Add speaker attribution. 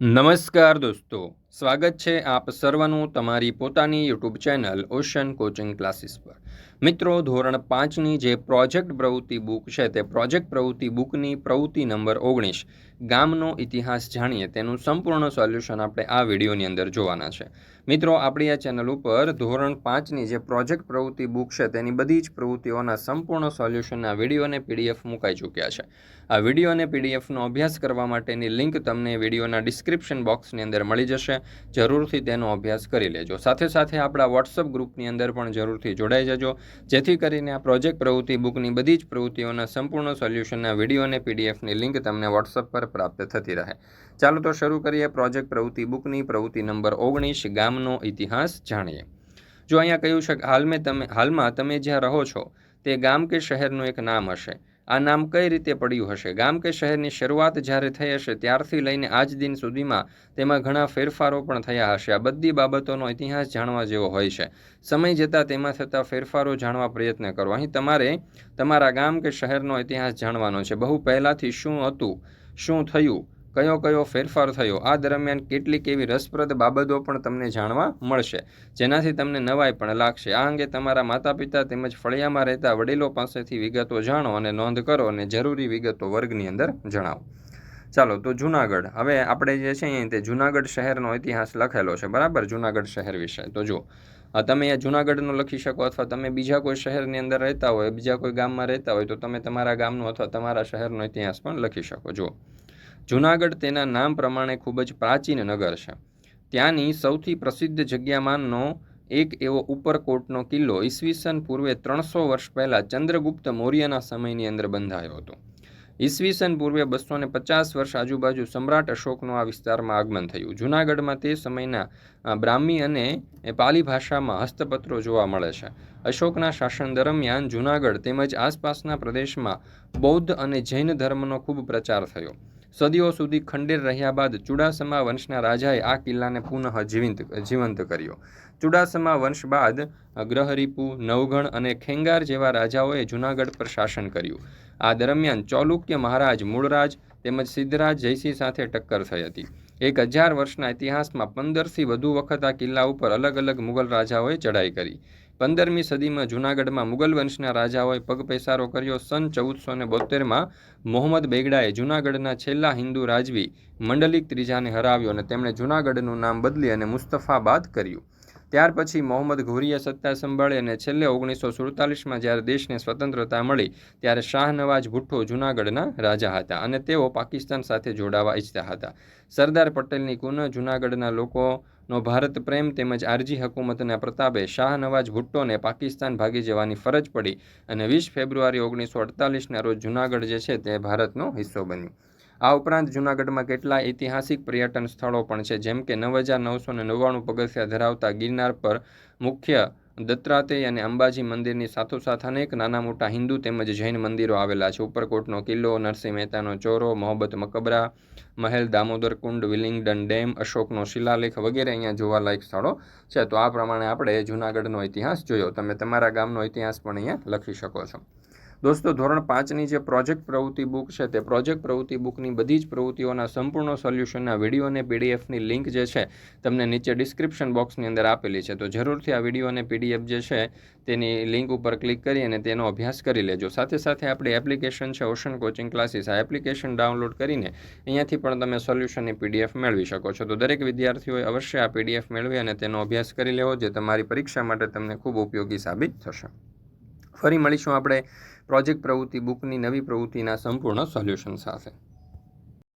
Speaker 1: નમસ્કાર દોસ્તો. સ્વાગત છે આપ સર્વનું તમારી પોતાની YouTube channel Ocean coaching classes પર. મિત્રો, ધોરણ પાંચની જે પ્રોજેક્ટ પ્રવૃત્તિ બુક છે તે પ્રોજેક્ટ પ્રવૃત્તિ બુકની પ્રવૃત્તિ નંબર ઓગણીસ, ગામનો ઇતિહાસ જાણીએ તેનું સંપૂર્ણ સોલ્યુશન આપણે આ વિડીયોની અંદર જોવાના છે. મિત્રો, આપણી આ ચેનલ ઉપર ધોરણ પાંચની જે પ્રોજેક્ટ પ્રવૃત્તિ બુક છે તેની બધી જ પ્રવૃત્તિઓના સંપૂર્ણ સોલ્યુશનના વીડિયો અને પીડીએફ મુકાઈ ચૂક્યા છે. આ વીડિયો અને પીડીએફનો અભ્યાસ કરવા માટેની લિંક તમને વિડીયોના ડિસ્ક્રિપ્શન બોક્સની અંદર મળી જશે. જરૂરથી તેનો અભ્યાસ કરી લેજો. સાથે સાથે આપણા વોટ્સઅપ ગ્રુપની અંદર પણ જરૂરથી જોડાઈ જજો. જેથી કરીને આ પ્રોજેક્ટ પ્રવૃત્તિ બુકની બધી જ પ્રવૃત્તિઓના સંપૂર્ણ સોલ્યુશનના વીડિયો અને પીડીએફની લિંક તમને વોટ્સઅપ પર પ્રાપ્ત થતી રહે. ચાલો તો શરૂ કરીએ પ્રોજેક્ટ પ્રવૃત્તિ બુકની. પ્રવૃત્તિ નંબર ઓગણીસ, ગામનો ઇતિહાસ જાણીએ. જો અહીંયા કહ્યું છે કે હાલમાં તમે હાલમાં તમે જ્યાં રહો છો, તે ગામ કે શહેરનું એક નામ હશે? આ નામ કઈ રીતે પડ્યું હશે? ગામ કે શહેરની શરૂઆત જ્યારે થઈ હશે, ત્યારથી લઈને આજ દિન સુધીમાં તેમાં ઘણા ફેરફારો પણ થયા હશે. આ બધી બાબતોનો ઇતિહાસ જાણવા જેવો હોય છે. સમય જતાં તેમાં થતા ફેરફારો જાણવા પ્રયત્ન કરો. અહીં તમારે તમારા ગામ કે શહેરનો ઇતિહાસ જાણવાનો છે. બહુ પહેલાંથી શું હતું? શું થયું? કયો કયો ફેરફાર થયો? આ દરમિયાન કેટલીક એવી રસપ્રદ બાબતો પણ તમને જાણવા મળશે. જેનાથી તમને નવાઈ પણ લાગશે. આ અંગે તમારા માતા પિતા તેમજ ફળિયામાં રહેતા વડીલો પાસેથી વિગતો જાણો અને નોંધ કરો અને જરૂરી વિગતો વર્ગની અંદર જણાવો. ચાલો, તો જુનાગઢ. હવે આપણે જે છે અહીં તે જુનાગઢ શહેરનો ઇતિહાસ લખેલો છે. બરાબર? જુનાગઢ શહેર વિશે. તો જો તમે અહીંયા જુનાગઢનો લખી શકો અથવા તમે બીજા કોઈ શહેરની અંદર રહેતા હોય, બીજા કોઈ ગામમાં રહેતા હોય, તો તમે તમારા ગામનો અથવા તમારા શહેરનો ઇતિહાસ પણ લખી શકો. જો જૂનાગઢ તેના નામ પ્રમાણે ખૂબ જ પ્રાચીન નગર છે. ત્યાંની સૌથી પ્રસિદ્ધ જગ્યામાંનો એક એવો ઉપરકોટનો કિલ્લો ઈસવીસન પૂર્વે ત્રણસો વર્ષ પહેલાં ચંદ્રગુપ્ત મૌર્યના સમયની અંદર બંધાયો હતો. ઈસવીસન પૂર્વે બસો ને પચાસ વર્ષ આજુબાજુ સમ્રાટ અશોકનું આ વિસ્તારમાં આગમન થયું. જૂનાગઢમાં તે સમયના બ્રાહ્મી અને પાલી ભાષામાં હસ્તપત્રો જોવા મળે છે. અશોકના શાસન દરમિયાન જૂનાગઢ તેમજ આસપાસના પ્રદેશમાં બૌદ્ધ અને જૈન ધર્મનો ખૂબ પ્રચાર થયો. સદીઓ સુધી ખંડેર રહ્યા બાદ ચુડાસમા વંશના રાજાએ આ કિલ્લાને પુનઃ જીવંત જીવંત કર્યો. ચુડાસમા વંશ બાદ ગ્રહરીપુ નવગણ અને ખેંગાર જેવા રાજાઓએ જૂનાગઢ પર શાસન કર્યું. આ દરમિયાન ચોલુક્ય મહારાજ મૂળરાજ તેમજ સિદ્ધરાજ જયસિંહ સાથે ટક્કર થઈ હતી. એક હજાર વર્ષના ઇતિહાસમાં પંદરથી વધુ વખત આ કિલ્લા ઉપર અલગ અલગ મુગલ રાજાઓએ ચડાઈ કરી. પંદરમી સદીમાં જૂનાગઢમાં મુગલ વંશના રાજાઓએ પગપેસારો કર્યો. સન ચૌદસો ને બોતેરમાં મોહમ્મદ બેગડાએ જૂનાગઢના છેલ્લા હિન્દુ રાજવી મંડલિક ત્રીજાને હરાવ્યો અને તેમણે જૂનાગઢનું નામ બદલી અને મુસ્તફાબાદ કર્યું. ત્યાર પછી મોહમ્મદ ઘોરીએ સત્તા સંભાળી અને છેલ્લે ઓગણીસો સુડતાલીસમાં જ્યારે દેશને સ્વતંત્રતા મળી, ત્યારે શાહનવાજ ભુટ્ટો જૂનાગઢના રાજા હતા અને તેઓ પાકિસ્તાન સાથે જોડાવા ઈચ્છતા હતા. સરદાર પટેલની કુન જૂનાગઢના લોકોનો ભારત પ્રેમ તેમજ આરજી હકુમતના પ્રતાપે શાહનવાજ ભુટ્ટોને પાકિસ્તાન ભાગી જવાની ફરજ પડી અને વીસ ફેબ્રુઆરી ઓગણીસો અડતાલીસના રોજ જૂનાગઢ જે છે તે ભારતનો હિસ્સો બન્યું. આ ઉપરાંત જૂનાગઢમાં કેટલા ઐતિહાસિક પર્યટન સ્થળો પણ છે, જેમ કે નવ હજાર નવસો ને નવ્વાણું પગથિયા ધરાવતા ગિરનાર પર મુખ્ય દત્તાત્રેય અને અંબાજી મંદિરની સાથોસાથ અનેક નાના મોટા હિન્દુ તેમજ જૈન મંદિરો આવેલા છે. ઉપરકોટનો કિલ્લો, નરસિંહ મહેતાનો ચોરો, મોહબ્બત મકબરા, મહેલ, દામોદર કુંડ, વિલિંગડન ડેમ, અશોકનો શિલાલેખ વગેરે અહીંયા જોવાલાયક સ્થળો છે. તો આ પ્રમાણે આપણે જૂનાગઢનો ઇતિહાસ જોયો. તમે તમારા ગામનો ઇતિહાસ પણ અહીંયા લખી શકો છો. દોસ્તો, ધોરણ પાંચની જે પ્રોજેક્ટ પ્રવૃત્તિ બુક છે, તે પ્રોજેક્ટ પ્રવૃત્તિ બુકની બધી જ પ્રવૃત્તિઓના સંપૂર્ણ સોલ્યુશનના વીડિયો અને પીડીએફની લિંક જે છે, તમને નીચે ડિસ્ક્રિપ્શન બોક્સની અંદર આપેલી છે. તો જરૂરથી આ વીડિયો અને પીડીએફ જે છે, તેની લિંક ઉપર ક્લિક કરી અને તેનો અભ્યાસ કરી લેજો. સાથે સાથે આપણી એપ્લિકેશન છે, ઓશન કોચિંગ ક્લાસીસ. આ એપ્લિકેશન ડાઉનલોડ કરીને અહીંયાથી પણ તમે સોલ્યુશનની પીડીએફ મેળવી શકો છો. તો દરેક વિદ્યાર્થીઓએ અવશ્ય આ પીડીએફ મેળવી અને તેનો અભ્યાસ કરી લેવો, જે તમારી પરીક્ષા માટે તમને ખૂબ ઉપયોગી સાબિત થશે. ફરી મળીશું આપણે પ્રોજેક્ટ પ્રવૃત્તિ બુકની નવી પ્રવૃત્તિના સંપૂર્ણ સોલ્યુશન સાથે.